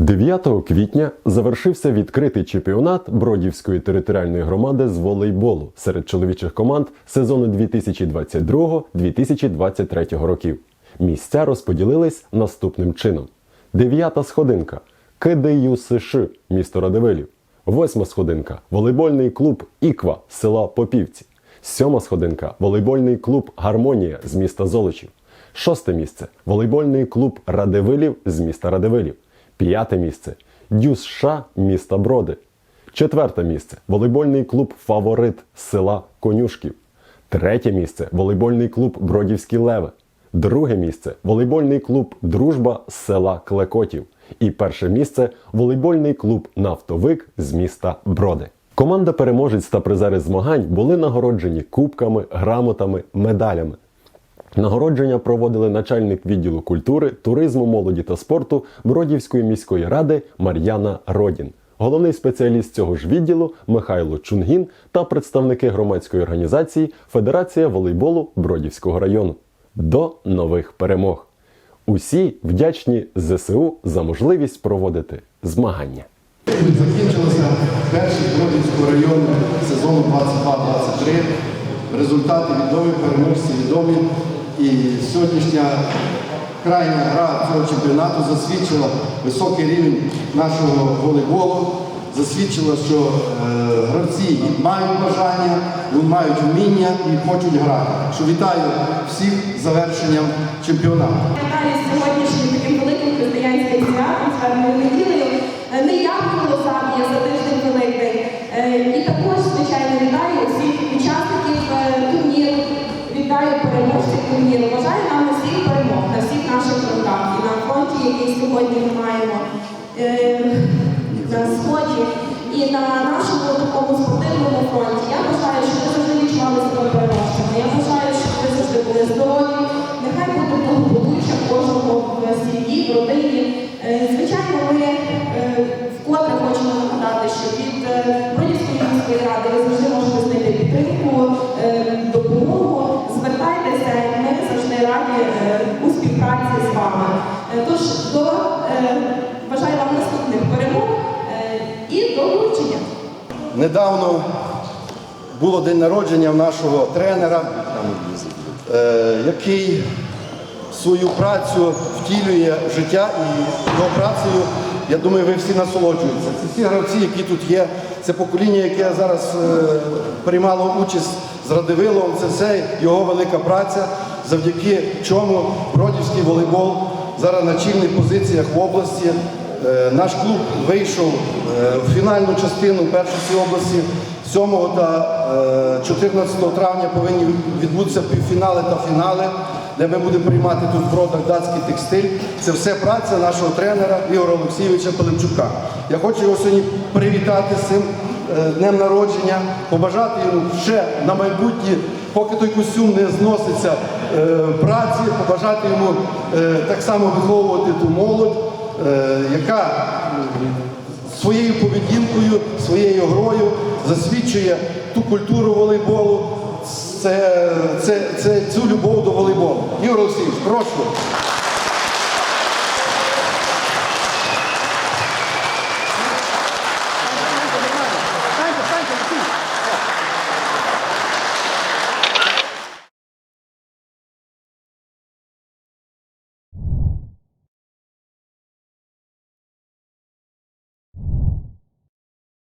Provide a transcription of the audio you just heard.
9 квітня завершився відкритий чемпіонат Бродівської територіальної громади з волейболу серед чоловічих команд сезону 2022-2023 років. Місця розподілились наступним чином: дев'ята сходинка КДЮ США, місто Радивилів. Восьма сходинка волейбольний клуб Іква села Попівці. Сьома сходинка волейбольний клуб Гармонія з міста Золочів. Шосте місце волейбольний клуб Радивилів з міста Радивилів. П'яте місце Дюс США міста Броди. Четверте місце волейбольний клуб Фаворит села Конюшків. Третє місце волейбольний клуб Бродівські Леви. Друге місце волейбольний клуб Дружба з села Клекотів. І перше місце волейбольний клуб Нафтовик з міста Броди. Команда переможець та призери змагань були нагороджені кубками, грамотами, медалями. Нагородження проводили начальник відділу культури, туризму, молоді та спорту Бродівської міської ради Мар'яна Родін, головний спеціаліст цього ж відділу Михайло Чунгін та представники громадської організації Федерація волейболу Бродівського району. До нових перемог! Усі вдячні ЗСУ за можливість проводити змагання. Закінчилося перший Бродівського району сезону 22-23. Результати відомі, переможці відомі. І сьогоднішня крайня гра цього чемпіонату засвідчила високий рівень нашого волейболу, засвідчила, що е, гравці мають бажання, вони мають вміння і хочуть грати. Що вітаю всіх з завершенням чемпіонату. Сьогоднішнім таким великим християнським святом, зверною неділею. Е, Не я Філосафія за тиждень Великдень. Е, І також, звичайно, вітаю усіх учасників е, турніру, вітаю переможців турніру. Бажаю нам усіх перемог на всіх наших фронтах і на фронті, який сьогодні ми маємо е, на сході, і на нашому такому спортивному фронті. Я бажаю, щоб ви завжди відчували себе переможцями. Я бажаю, щоб ви завжди були здорові. Нехай буде благополуччя кожного в сім'ї, в родині. Е, Звичайно, ми е, вкотре хочемо нагадати, що від е, Бродівської міської ради ви завжди можете знайти підтримку, е, допомогу. Звертайтеся, ми завжди раді е, у співпраці з вами. Е, Тож до е, бажаю вам наступних перемог і до вручення. Недавно було день народження в нашого тренера, який свою працю втілює життя і його працею, я думаю, ви всі насолоджуєтеся. Це всі гравці, які тут є, це покоління, яке зараз приймало участь з це все його велика праця, завдяки чому Бродівський волейбол зараз на чільних позиціях в області. Е, Наш клуб вийшов е, в фінальну частину першості області 7 та е, 14 травня повинні відбутися півфінали та фінали, де ми будемо приймати тут в датський текстиль. Це все праця нашого тренера Ігоря Олексійовича Пилипчука. Я хочу його сьогодні привітати з цим е, днем народження, побажати йому ще на майбутнє, поки той костюм не зноситься е, праці, побажати йому е, так само виховувати ту молодь е, яка своєю поведінкою, своєю грою засвідчує ту культуру волейболу, це, це, це, цю любов до волейболу. Ігор Олексійович, прошу.